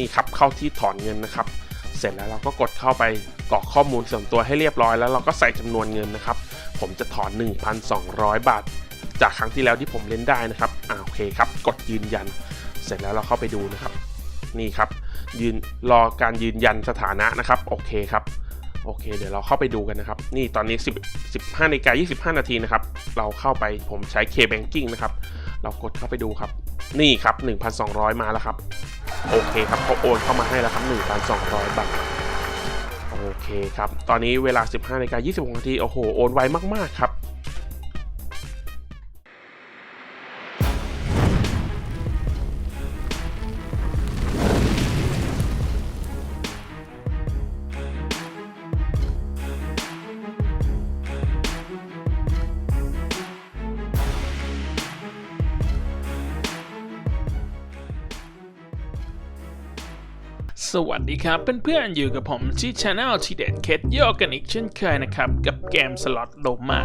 นี่ครับเข้าที่ถอนเงินนะครับ เสร็จแล้วเราก็กดเข้าไปกรอกข้อมูลส่วนตัวให้เรียบร้อยแล้วเราก็ใส่จำนวนเงินนะครับ ผมจะถอน 1,200 บาท จากครั้งที่แล้วที่ผมเล่นได้นะครับอ่าโอเคครับ กดยืนยัน เสร็จแล้วเราเข้าไปดูนะครับ นี่ครับ ยืนรอการยืนยันสถานะนะครับโอเคครับโอเค เดี๋ยวเราเข้าไปดูกันนะครับ นี่ตอนนี้ 10 15นาฬิกา25 นาทีนะครับ เราเข้าไปผมใช้ K-Banking นะครับ เรากดเข้าไปดูครับ นี่ครับ 1,200 มาแล้วครับ โอเคครับเขาโอนเข้ามาให้แล้วครับ1,200 บาท โอเคครับ ตอนนี้เวลา 15นาฬิกา26นาที โอ้โห โอนไวมาก ๆ ครับ สวัสดีครับเพื่อนๆอยู่กับผมที่ช anel ทีเด็ดเคสโยกกันอีกเช่นเคยนะครับ กับเกมสล็อตโลมา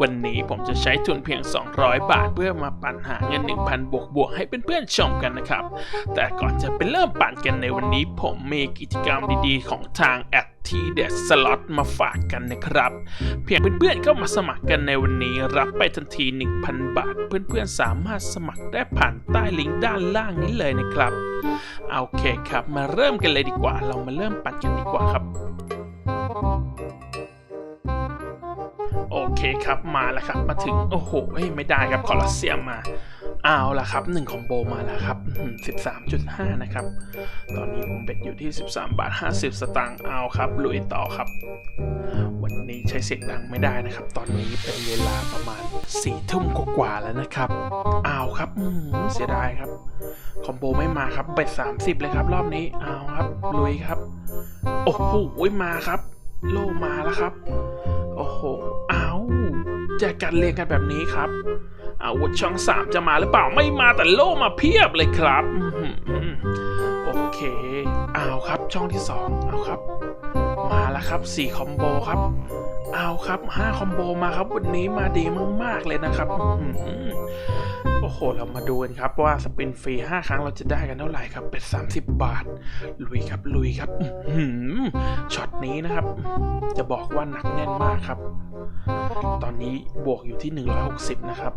วันนี้ผมจะใช้ทุนเพียง 200 บาท เพื่อมาปั่นหาเงิน 1,000 บวกบวกให้เพื่อนๆชมกันนะครับ แต่ก่อนจะไปเริ่มปั่นกันในวันนี้ ผมมีกิจกรรมดีๆ ของทางแอดทีเด็ดสล็อตมาฝากกันนะครับ เพียงเพื่อนๆเข้ามาสมัครกันในวันนี้รับไปทันที 1,000 บาท เพื่อนๆสามารถสมัครได้ผ่านใต้ลิงก์ด้านล่างนี้เลยนะครับโอเคครับ มาเริ่มกันเลยดีกว่า เรามาเริ่มปั่นกันดีกว่าครับโอเคครับมาแล้วครับมาถึงโอ้โหไม่ได้ครับคอลอสเซียมมา เอาละครับหนึ่งคอมโบมาแล้วครับสิบสามจุดห้านะครับ ตอนนี้ผมเบ็ดอยู่ที่ 13 บาท 50 สตางค์เอาครับลุยต่อครับ วันนี้ใช้เสียงดังไม่ได้นะครับ ตอนนี้เป็นเวลาประมาณ4ี่ทุ่มกว่าแล้วนะครับเอาครับเสียดายครับ คอมโบไม่มาครับเบ็ด30 เลยครับ รอบนี้เอาครับลุยครับ โอ้โหมาครับ โลมาแล้วครับ โอ้โหเอาแจกกันเรียงกันแบบนี้ครับ อาวุธช่องสามจะมาหรือเปล่าไม่มาแต่โลมาเพียบเลยครับโอเคเอาครับช่องที่สองเอาครับ มาแล้วครับ4คอมโบครับเอาครับ5คอมโบมาครับวันนี้มาดีมากๆเลยนะครับ อ้โอ้โห เรามาดูกันครับว่าสปินฟรี 5 ครั้งเราจะได้กันเท่าไหร่ครับ เป็น30 บาท ลุยครับ ลุยครับอื้อหือช็อตนี้นะครับ จะบอกว่าหนักแน่นมากครับ ตอนนี้บวกอยู่ที่ 160 นะครับ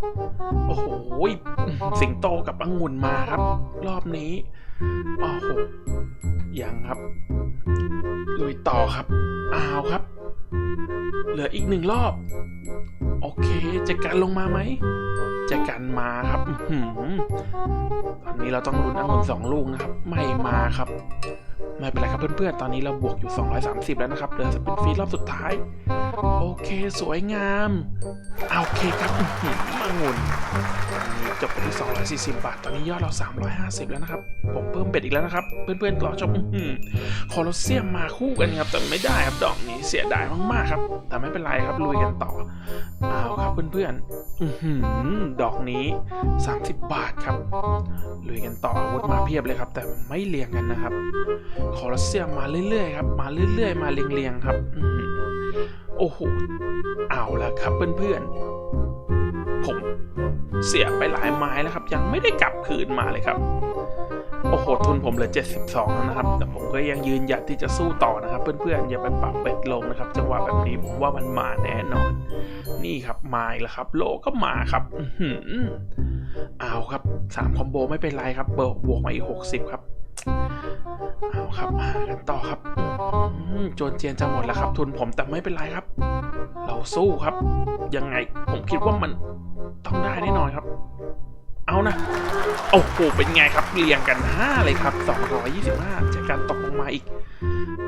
โอ้โห สิงโตกับองุ่นมาครับ รอบนี้โอ้โหยังครับ ลุยต่อครับอ้าวครับ เหลืออีกหนึ่งรอบ โอเคจะกันลงมาไหมจะกันมาครับตอนนี้เราต้องลุ้นองุ่นสองลูกนะครับ ไม่มาครับ ไม่เป็นไรครับเพื่อนๆ ตอนนี้เราบวกอยู่ 230 แล้วนะครับเหลือสปินฟรีรอบสุดท้าย โอเคสวยงาม โอเคครับอื้อหือมางุนตอนนี้จบไปที่ 240 บาท ตอนนี้ยอดเรา 350 แล้วนะครับ ผมเพิ่มเบ็ดอีกแล้วนะครับ เพื่อนๆรอชมอื้อหือโคลอสเซียมมาคู่กันครับ แต่ไม่ได้ครับ ดอกนี้เสียดายมากๆครับ แต่ไม่เป็นไรครับ ลุยกันต่อ เอาครับเพื่อนๆอือหือดอกนี้ 30 บาทครับ ลุยกันต่ออาวุธมาเพียบเลยครับ แต่ไม่เรียงกันนะครับคอลอสเซียมมาเรื่อยๆครับมาเรื่อยๆ มาเรียงๆครับอื้อหือโอ้โหเอาละครับเพื่อนๆ ผมเสียไปหลายไม้แล้วครับ ยังไม่ได้กลับคืนมาเลยครับ โอ้โหทุนผมเหลือ 72แล้วนะครับ แต่ผมก็ยังยืนหยัดที่จะสู้ต่อนะครับเพื่อนๆอย่าไปปรับเบ็ดลงนะครับ จังหวะแบบนี้ผมว่ามันมาแน่นอน นี่ครับมาอีกแล้วครับ โลก็มาครับอื้อหือเอาครับสามคอมโบไม่เป็นไรครับเบิกบวกมาอีก 60 ครับ เอาครับมากันต่อครับโจนเจียนจะหมดแล้วครับ ทุนผมแต่ไม่เป็นไรครับ เราสู้ครับ ยังไงผมคิดว่ามันต้องได้แน่นอนครับ เอานะโอ้โหเป็นไงครับเรียงกัน 5 เลยครับ 225จากการตกลงมาอีก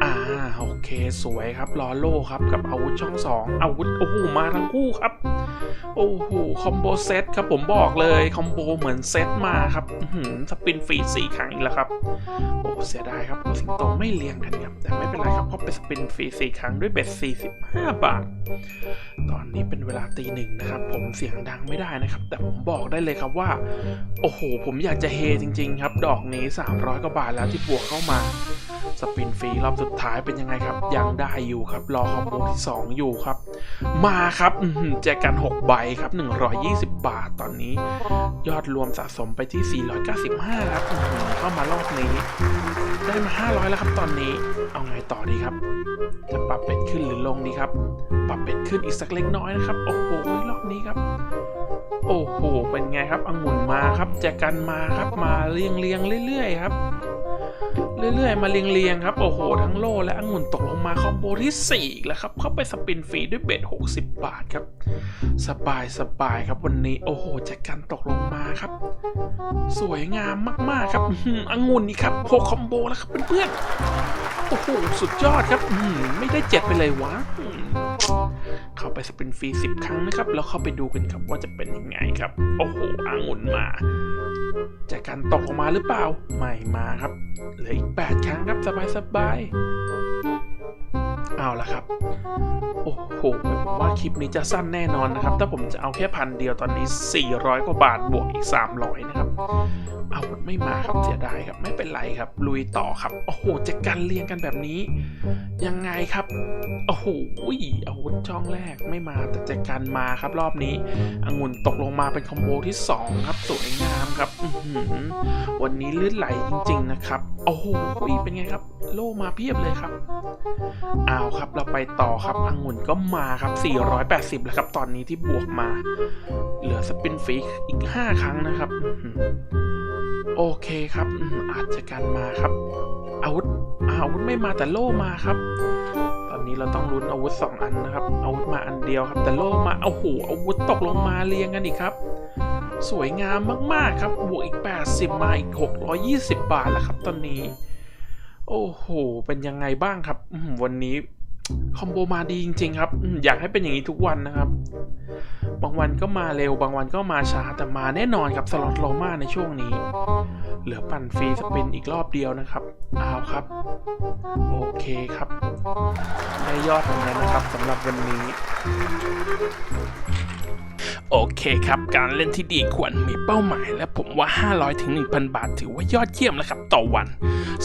อ่าโอเคสวยครับลอโลครับ กับอาวุธช่อง 2 อาวุธโอ้โหมาทั้งคู่ครับ โอ้โห คอมโบเซตครับผมบอกเลย คอมโบเหมือนเซตมาครับหือสปินฟรีสี่ครั้งอีกแล้วครับ โอ้เสียดายครับสิงโตไม่เรียงกันครับ แต่ไม่เป็นไรครับ เพราะเป็นสปินฟรีสี่ครั้งด้วยเบ็ด45บห้าบาท ตอนนี้เป็นเวลาตีหนึ่งนะครับ ผมเสียงดังไม่ได้นะครับ แต่ผมบอกได้เลยครับว่า โอ้โห ผมอยากจะเฮจริง ๆ ครับ ดอกนี้300กว่าบาทแล้วที่บวกเข้ามา สปินฟรีรอบสุดท้ายเป็นยังไงครับ ยังได้อยู่ครับ รอคอมโบที่ 2 อยู่ครับ มาครับแจกกัน 6 ใบครับ 120 บาทตอนนี้ ยอดรวมสะสมไปที่ 495 ครับอื้อหือเข้ามารอบนี้ ได้มา 500 แล้วครับตอนนี้ เอาไงต่อดีครับ จะปรับเบ็ดขึ้นหรือลงดีครับ ปรับเบ็ดขึ้นอีกสักเล็กน้อยนะครับ โอ้โหรอบนี้ครับโอ้โห เป็นไงครับองุ่นมาครับ แจกันมาครับ มาเรียงเรียงเรื่อยๆครับ เรื่อยๆ มาเรียงเรียงๆครับ โอ้โห ทั้งโล่และองุ่นตกลงมาคอมโบที่สี่แล้วครับ เข้าไปสปินฟรีด้วยเบ็ด60 บาทครับ สบายสบายครับวันนี้ โอ้โหแจกันตกลงมาครับ สวยงามมากๆครับองุ่นนี่ครับโคคอมโบแล้วครับเพื่อนๆ โอ้โห สุดยอดครับ ไม่ได้เจ็ดไปเลยวะ เข้าไปสปินฟรีสิบครั้งนะครับ แล้วเข้าไปดูกันครับว่าจะเป็นยังไงครับ โอ้โหองุ่นมาจากการตกออกมาหรือเปล่า ไม่มาครับ เหลืออีกแปดครั้งครับ สบายสบายๆเอาละครับ โอ้โหผมว่าคลิปนี้จะสั้นแน่นอนนะครับ ถ้าผมจะเอาแค่พันเดียวตอนนี้ 400 กว่าบาทบวกอีก 300 นะครับ อาวุธไม่มาครับเสียดายครับไม่เป็นไรครับ ลุยต่อครับ โอ้โหจะกันเรียงกันแบบนี้ ยังไงครับ โอ้โหอาวุธช่องแรกไม่มาแต่จะกันมาครับรอบนี้องุ่นตกลงมาเป็นคอมโบที่ 2 ครับสวยงามครับอืวันนี้ลื่นไหลจริง ๆ นะครับ โอ้โหเป็นไงครับ โลมาเพียบเลยครับเอาครับเราไปต่อครับองุ่นก็มาครับ 480 แล้วครับตอนนี้ที่บวกมา เหลือสปินฟีอีก 5 ครั้งนะครับ โอเคครับ อาจจะกันมาครับ อาวุธอาวุธไม่มาแต่โลมาครับ ตอนนี้เราต้องลุ้นอาวุธ 2 อันนะครับ อาวุธมาอันเดียวครับ แต่โลมาโอ้โหอาวุธตกลงมาเรียงกันอีกครับสวยงามมาก ๆ ครับ บวกอีก 80 มาอีก 620 บาทแล้วครับตอนนี้ โอ้โห เป็นยังไงบ้างครับ วันนี้คอมโบมาดีจริง ๆ ครับอืมอยากให้เป็นอย่างนี้ทุกวันนะครับ บางวันก็มาเร็ว บางวันก็มาช้า แต่มาแน่นอนครับสล็อตโลมาในช่วงนี้ เหลือปั่นฟรีสปินอีกรอบเดียวนะครับเอาครับ โอเคครับ ได้ยอดตรงนั้นนะครับสำหรับวันนี้ โอเคครับ การเล่นที่ดีควรมีเป้าหมาย และผมว่า 500ถึง1,000 บาท ถือว่ายอดเยี่ยมแล้วครับต่อวัน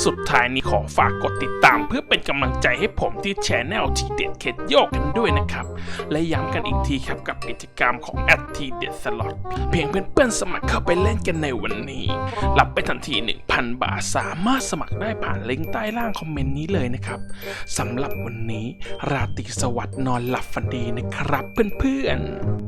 สุดท้ายนี้ขอฝากกดติดตาม เพื่อเป็นกำลังใจให้ผมที่แชนแนลทีเด็ดเคดโยกกันด้วยนะครับ และย้ำกันอีกทีครับกับกิจกรรมของแอดทีเด็ดสล็อตเพียงเพื่อนๆสมัครเข้าไปเล่นกันในวันนี้ รับไปทันที 1,000 บาท สามารถสมัครได้ผ่านลิงก์ใต้ล่างคอมเมนต์นี้เลยนะครับสำหรับวันนี้ ราตรีสวัสดิ์นอนหลับฝันดีนะครับเพื่อนๆ